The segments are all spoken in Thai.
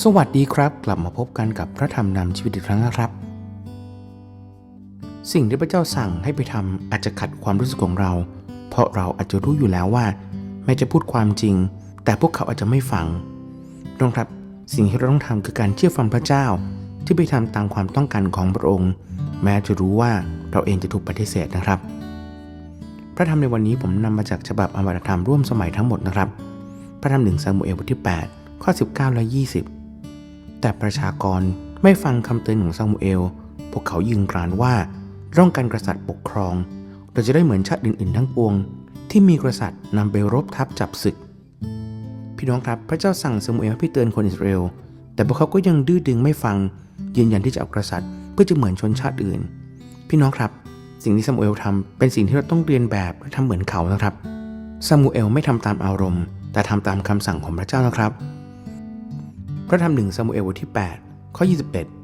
สวัสดีครับ กลับมาพบกันกับพระธรรมนำชีวิตอีกครั้งนะครับ สิ่งที่พระเจ้าสั่งให้ไปทำอาจจะขัดความรู้สึกของเรา เพราะเราอาจจะรู้อยู่แล้วว่า แม้จะพูดความจริง แต่พวกเขาอาจจะไม่ฟังน้องครับ สิ่งที่เราต้องทำคือการเชื่อฟังพระเจ้า ที่ไปทำตามความต้องการของพระองค์ แม้จะรู้ว่าเราเองจะถูกปฏิเสธนะครับ พระธรรมในวันนี้ผมนำมาจากฉบับอมรธรรมร่วมสมัยทั้งหมดนะครับ พระธรรมหนึ่งซามูเอลบทที่ 8 ข้อ 19 และ 20 แต่ประชากรไม่ฟังคำเตือนของซามูเอล พวกเขายืนกรานว่าร่องการกษัตริย์ปกครอง เราจะได้เหมือนชาติอื่นๆ ทั้งปวง ที่มีกษัตริย์นำไปรบทับจับศึก พี่น้องครับ พระเจ้าสั่งซามูเอลให้เตือนคนอิสราเอล แต่พวกเขาก็ยังดื้อดึงไม่ฟัง ยืนยันที่จะเอากษัตริย์ เพื่อจะเหมือนชนชาติอื่น พี่น้องครับ สิ่งที่ซามูเอลทำเป็นสิ่งที่เราต้องเรียนแบบและทำเหมือนเขานะครับซามูเอลไม่ทำตามอารมณ์ แต่ทำตามคำสั่งของพระเจ้านะครับ ระธรรมหนึ่งซามูเอลบทที่ 8 ข้อ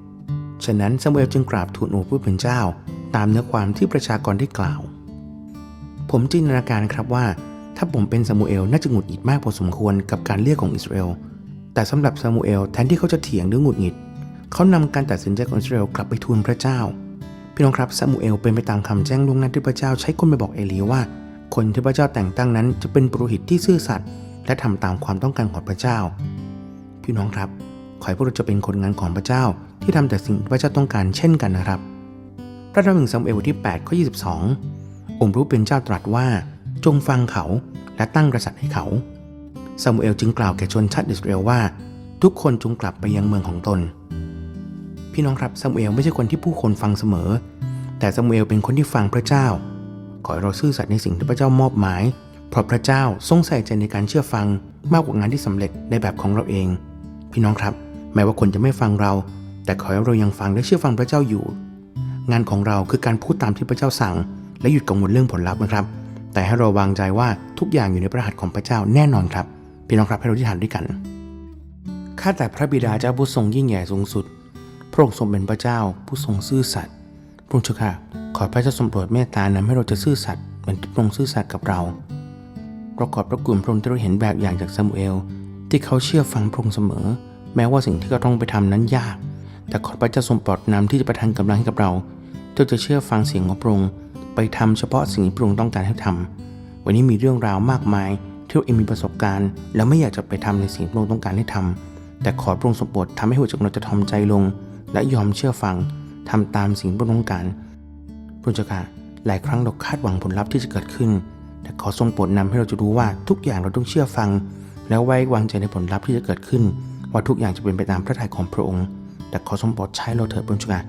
21 ฉะนั้นซามูเอลจึงกราบทูลองค์ผู้เป็นเจ้า ตามเนื้อความที่ประชากรได้กล่าว ผมจินตนาการครับว่า ถ้าผมเป็นซามูเอลน่าจะหงุดหงิดมากพอสมควรกับการเรียกของอิสราเอล แต่สำหรับซามูเอลแทนที่เขาจะเถียงหรือหงุดหงิด เขานำการตัดสินใจของอิสราเอลกลับไปทูลพระเจ้า พี่น้องครับซามูเอลเป็นไปตามคำแจ้งล่วงหน้าที่พระเจ้าใช้คนไปบอกเอลีว่า คนที่พระเจ้าแต่งตั้งนั้นจะเป็นปุโรหิตที่ซื่อสัตย์และทำตามความต้องการของพระเจ้า พี่น้องครับ ขอให้พวกเราจะเป็นคนงานของพระเจ้าที่ทำแต่สิ่งที่พระเจ้าต้องการเช่นกันนะครับ พระธรรมหนึ่งซามูเอลบทที่8ข้อ22 องค์พระผู้เป็นเจ้าตรัสว่า จงฟังเขาและตั้งกษัตริย์ให้เขาซามูเอลจึงกล่าวแก่ชนชาติอิสราเอลว่า ทุกคนจงกลับไปยังเมืองของตน พี่น้องครับซามูเอลไม่ใช่คนที่ผู้คนฟังเสมอ แต่ซามูเอลเป็นคนที่ฟังพระเจ้า ขอให้เราซื่อสัตย์ในสิ่งที่พระเจ้ามอบหมายเพราะพระเจ้าทรงใส่ใจในการเชื่อฟังมากกว่างานที่สำเร็จในแบบของเราเอง พี่น้องครับ แม้ว่าคนจะไม่ฟังเรา แต่ขอให้เรายังฟังและเชื่อฟังพระเจ้าอยู่ งานของเราคือการพูดตามที่พระเจ้าสั่ง และหยุดกังวลเรื่องผลลัพธ์นะครับ แต่ให้เราวางใจว่าทุกอย่างอยู่ในพระหัตถ์ของพระเจ้าแน่นอนครับ พี่น้องครับให้เราที่ฐานด้วยกันข้าแต่พระบิดาเจ้าผู้ทรงยิ่งใหญ่สูงสุด พระองค์ทรงเป็นพระเจ้าผู้ทรงซื่อสัตย์พระองค์เจ้าค่ะขอพระเจ้าทรงโปรดเมตตานำให้เราจะซื่อสัตย์เหมือนที่พระองค์ซื่อสัตย์กับเราเราขอบพระคุณพระองค์ที่เราเห็นแบบอย่างจากซามูเอล ที่เขาเชื่อฟังพระองค์เสมอ แม้ว่าสิ่งที่เขาต้องไปทำนั้นยาก แต่ขอพระเจ้าทรงโปรดนำที่จะประทานกำลังให้กับเราที่จะเชื่อฟังเสียงของพระองค์ไปทำเฉพาะสิ่งที่พระองค์ต้องการให้ทำวันนี้มีเรื่องราวมากมายที่เราเองมีประสบการณ์ แล้วไม่อยากจะไปทำในสิ่งที่พระองค์ต้องการให้ทำแต่ขอพระองค์ทรงโปรดทำให้หัวใจของเราจะทอมใจลง และยอมเชื่อฟังทำตามสิ่งที่พระองค์ต้องการพระเจ้าค่ะหลายครั้งเราคาดหวังผลลัพธ์ที่จะเกิดขึ้น แต่ขอทรงโปรดนำให้เราจะรู้ว่าทุกอย่างเราต้องเชื่อฟัง แล้วไว้วางใจในผลลัพธ์ที่จะเกิดขึ้น ว่าทุกอย่างจะเป็นไปตามพระทัยของพระองค์ แต่ขอทรงโปรดใช้เราเถิดพระเจ้าค่ะ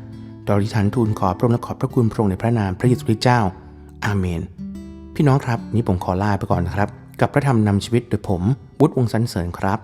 ดอริทันทูลขอพระองค์และขอบพระคุณพระองค์ในพระนามพระเยซูคริสต์เจ้า อาเมน พี่น้องครับ นี้ผมขอลาไปก่อนนะครับ กับพระธรรมนำชีวิตโดยผมบุตรวงศ์สันเสริญครับ